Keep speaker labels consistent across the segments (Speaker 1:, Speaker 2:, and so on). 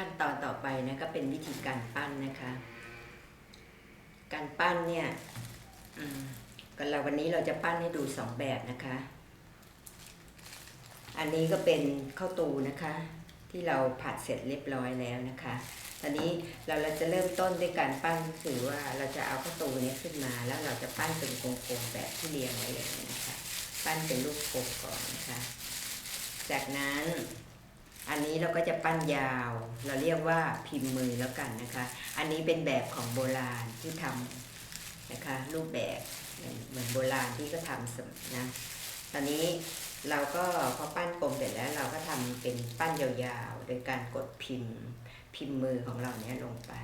Speaker 1: ขั้นตอนต่อไปนะก็เป็นวิธีการปั้นนะคะ การปั้นเนี่ยอืมก็เราวันนี้เราจะปั้นให้ดูสองแบบนะคะ อันนี้ก็เป็นข้าวตูนะคะ ที่เราผัดเสร็จเรียบร้อยแล้วนะคะตอนนี้เราเราจะเริ่มต้นด้วยการปั้นก็คือว่าเราจะเอาข้าวตูนี้ขึ้นมา แล้วเราจะปั้นเป็นกลมๆแบบที่เรียงไว้อย่างนี้นะคะ ปั้นเป็นรูปกลมก่อนนะคะ จากนั้น อันนี้เราก็จะปั้นยาว เราเรียกว่าพิมพ์มือแล้วกันนะคะ อันนี้เป็นแบบของโบราณที่ทำนะคะ รูปแบบเหมือนโบราณที่ก็ทำนะตอนนี้เราก็พอปั้นกลมเสร็จแล้วเราก็ทำเป็นปั้นยาวๆ โดยการกดพิมพ์ พิมพ์มือของเราเนี้ยลงไป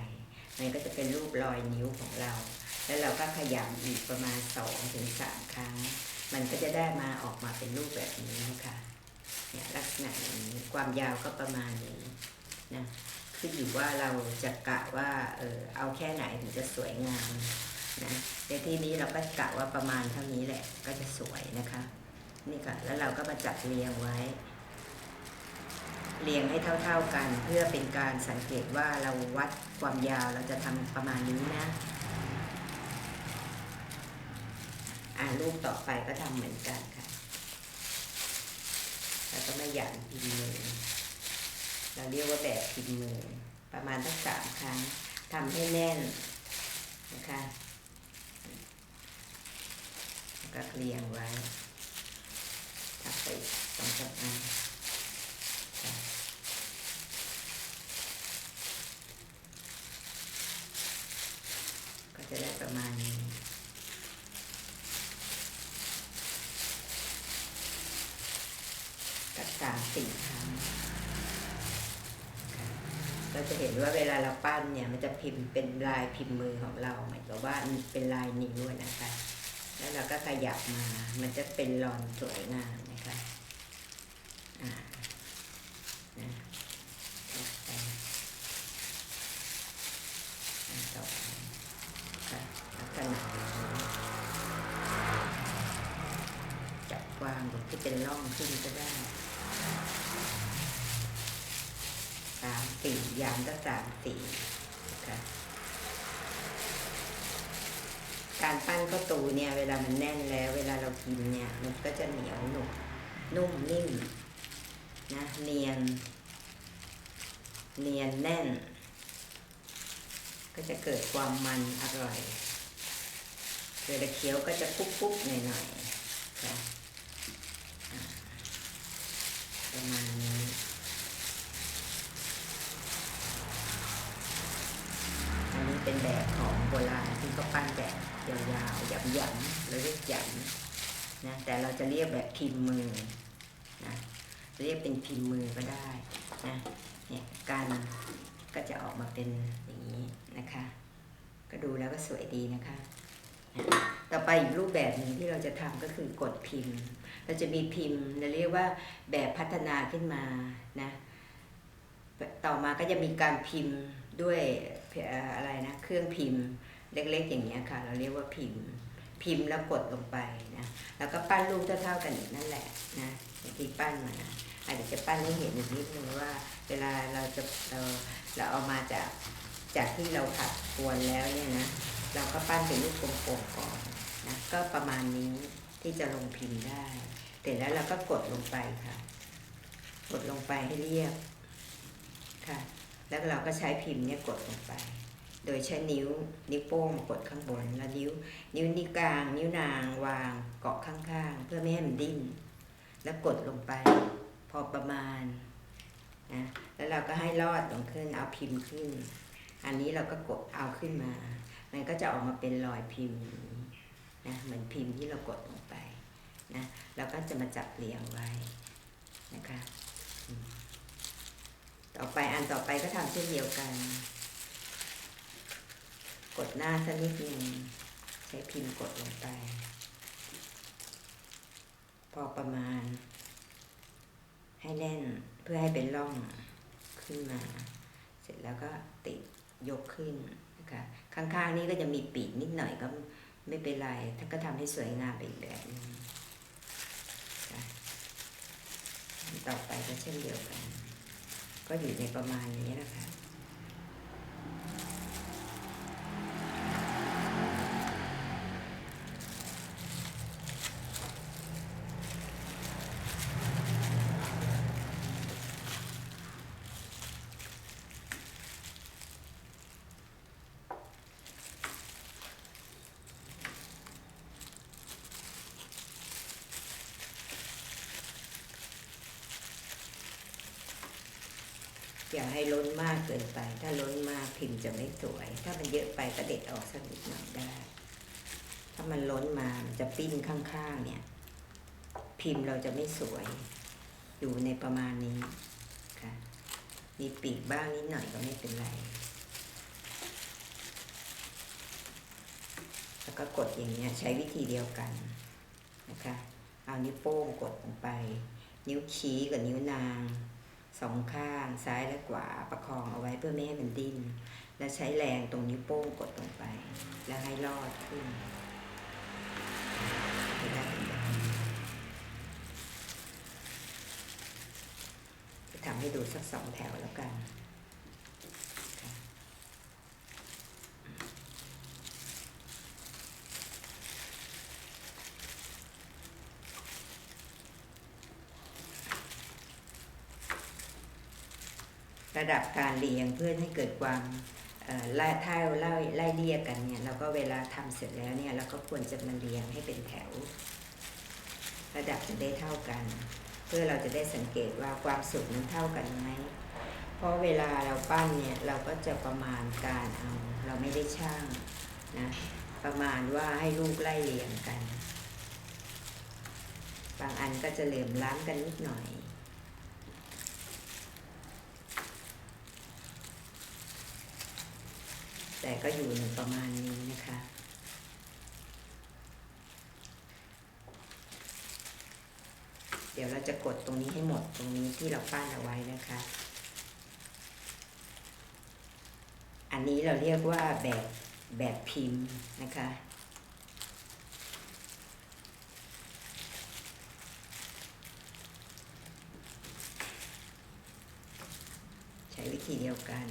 Speaker 1: มันก็จะเป็นรูปรอยนิ้วของเรา แล้วเราก็ขยำอีกประมาณ2อถึงสครั้ง มันก็จะได้มาออกมาเป็นรูปแบบนี้นะคะ เนี่ยลักษณะอย่างนี้ความยาวก็ประมาณนี้นะขึ้นอยู่ว่าเราจะกะว่าเออเอาแค่ไหนถึงจะสวยงามนะในที่นี้เราก็กะว่าประมาณเท่านี้แหละก็จะสวยนะคะ นี่ค่ะแล้วเราก็มาจัดเรียงไว้ เรียงให้เท่า ๆกัน เพื่อเป็นการสังเกตว่าเราวัดความยาวเราจะทำประมาณนี้นะอ่ารูปต่อไปก็ทำเหมือนกันค่ะ แล้วก็มาหยันพิมพ์มือเราเรียกว่าแบบพิมพ์มือ ประมาณสักสามครั้งทำให้แน่นนะคะแล้วก็เรียงไว้ทับไปสองสามอันก็จะได้ประมาณนี้ สักสามสี่ครั้งเราจะเห็นว่าเวลาเราปั้นเนี่ยมันจะพิมพ์เป็นลายพิมพ์มือของเราหมายความว่ามันเป็นลายนิ้วนะคะ แล้วเราก็ขยับมา มันจะเป็นรอนสวยงามนะคะอ่านะต่อไปต่อไปค่ะลักษณะจับวางตรงที่เป็นร่องขึ้นก็ได้ สามสี่ยามก็สามสี่นะคะการปั้นข้าวตูเนี่ย เวลามันแน่นแล้ว เวลาเรากินเนี่ย มันก็จะเหนียวหนุ่มนุ่มนิ่มนะเนียน เนียนแน่น ก็จะเกิดความมันอร่อยเวลาเคี้ยวก็จะปุ๊บๆหน่อยๆค่ะอ่า ประมาณนี้ อันนี้เป็นแบบของโบราณที่เขาปั้นแบบยาวๆหยันๆเราเรียกหยันนะแต่เราจะเรียกแบบพิมพ์มือนะเรียกเป็นพิมพ์มือก็ได้นะเนี่ยการก็จะออกมาเป็นอย่างนี้นะคะ ก็ดูแล้วก็สวยดีนะคะนะ ต่อไปอีกรูปแบบหนึ่งที่เราจะทำก็คือกดพิมพ์ เราจะมีพิมพ์เราเรียกว่าแบบพัฒนาขึ้นมานะต่อมาก็จะมีการพิมพ์ด้วยอะไรนะเครื่องพิมพ์เล็กๆ อย่างเงี้ยค่ะ เราเรียกว่าพิมพ์ พิมพ์แล้วกดลงไปนะแล้วก็ปั้นรูปเท่าๆกันอีกนั่นแหละนะที่ปั้นมานะอาจจะจะปั้นให้เห็นอีกนิดนึงว่า เวลาเราจะเราเราเอามาจากจากที่เราผัดกวนแล้วเนี่ยนะ เราก็ปั้นเป็นรูปกลมๆก่อนนะก็ประมาณนี้ที่จะลงพิมพ์ได้เสร็จแล้วเราก็กดลงไปค่ะ กดลงไปให้เรียบค่ะ แล้วเราก็ใช้พิมพ์เนี่ยกดลงไป โดยใช้นิ้วนิ้วโป้งกดข้างบน แล้วนิ้ว นิ้วนิ้วกลาง นิ้วนางวางเกาะข้างๆ เพื่อไม่ให้มันดิ้น แล้วกดลงไป พอประมาณนะแล้วเราก็ให้ลอดลงขึ้นเอาพิมพ์ขึ้น อันนี้เราก็กดเอาขึ้นมา มันก็จะออกมาเป็นรอยพิมพ์นะเหมือนพิมพ์ที่เรากดลงไปนะแล้วก็จะมาจับเรียงไว้นะคะต่อไปอันต่อไปก็ทำเช่นเดียวกัน กดหน้าสักนิดหนึ่งใช้พิมพ์กดลงไป พอประมาณ ให้แน่นเพื่อให้เป็นร่องขึ้นมา เสร็จแล้วก็ติดยกขึ้น ค่ะข้างๆนี้ก็จะมีปีกนิดหน่อยก็ไม่เป็นไรถ้าก็ทำให้สวยงามไปอีกแบบนึงต่อไปก็เช่นเดียวกัน ก็อยู่ในประมาณนี้ อย่าให้ล้นมากเกินไป ถ้าล้นมากพิมพ์จะไม่สวย ถ้ามันเยอะไปก็เด็ดออกสักนิดหน่อยได้ ถ้ามันล้นมามันจะปิ้นข้างๆเนี่ย พิมพ์เราจะไม่สวย อยู่ในประมาณนี้ค่ะมีปีกบ้างนิดหน่อยก็ไม่เป็นไร แล้วก็กดอย่างเงี้ยใช้วิธีเดียวกันนะคะ เอานิ้วโป้งกดลงไป นิ้วชี้กับนิ้วนาง สองข้างซ้ายและขวาประคองเอาไว้เพื่อไม่ให้มันดิ้นแล้วใช้แรงตรงนิ้วโป้งกดลงไป แล้วให้ลอดขึ้นได้เป็นแบบนี้จะทำให้ดูสักสองแถวแล้วกัน ระดับการเรียงเพื่อให้เกิดความเอ่อไล่ถ้าไล่ไล่เรียกกันเนี่ยแล้วก็เวลาทำเสร็จแล้วเนี่ยเราก็ควรจะมาเรียงให้เป็นแถว ระดับจะได้เท่ากัน เพื่อเราจะได้สังเกตว่าความสุขมันเท่ากันไหมเพราะเวลาเราปั้นเนี่ยเราก็จะประมาณการเอาเราไม่ได้ช่างนะประมาณว่าให้ลูกไล่เรียงกัน บางอันก็จะเหลื่อมล้ำกันนิดหน่อย แต่ก็อยู่ในประมาณนี้นะคะ เดี๋ยวเราจะกดตรงนี้ให้หมดตรงนี้ที่เราปั้นเอาไว้นะคะ อันนี้เราเรียกว่าแบบแบบพิมพ์นะคะใช้วิธีเดียวกัน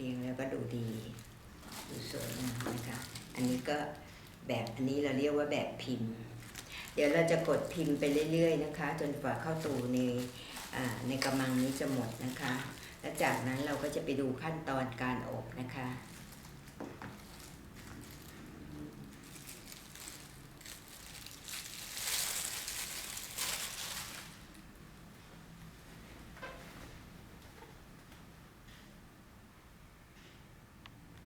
Speaker 1: รียงแล้วก็ดูดีดูสวยงามนะคะ อันนี้ก็แบบอันนี้เราเรียกว่าแบบพิมพ์ เดี๋ยวเราจะกดพิมพ์ไปเรื่อย ๆ นะคะ จนกว่าเข้าตูในในกำมังนี้จะหมดนะคะ และจากนั้นเราก็จะไปดูขั้นตอนการอบ